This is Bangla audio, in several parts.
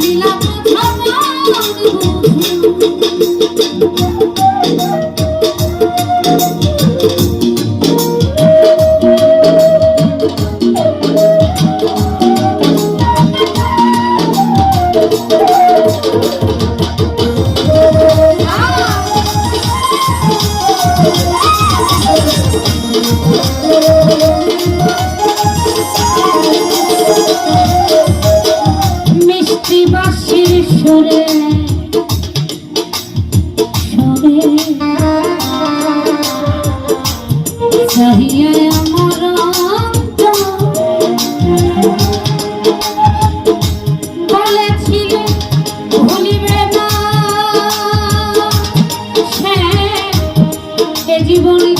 লীলা কথা করে সহিয়ে আমার বলেছিলে জীবনী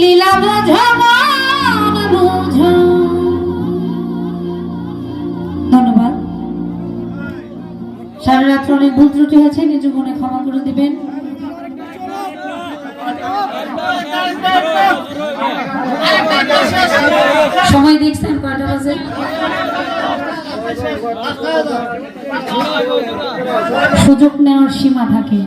লীলা বোঝান বোঝা ধন্যবাদ। সারা রাত্রে অনেক ভুল ত্রুটি হয়েছে নিজ মনে ক্ষমা করে দিবেন। সময় দেখছেন কয়টা বাজে? সুযোগ নেওয়ার সীমা থাকে।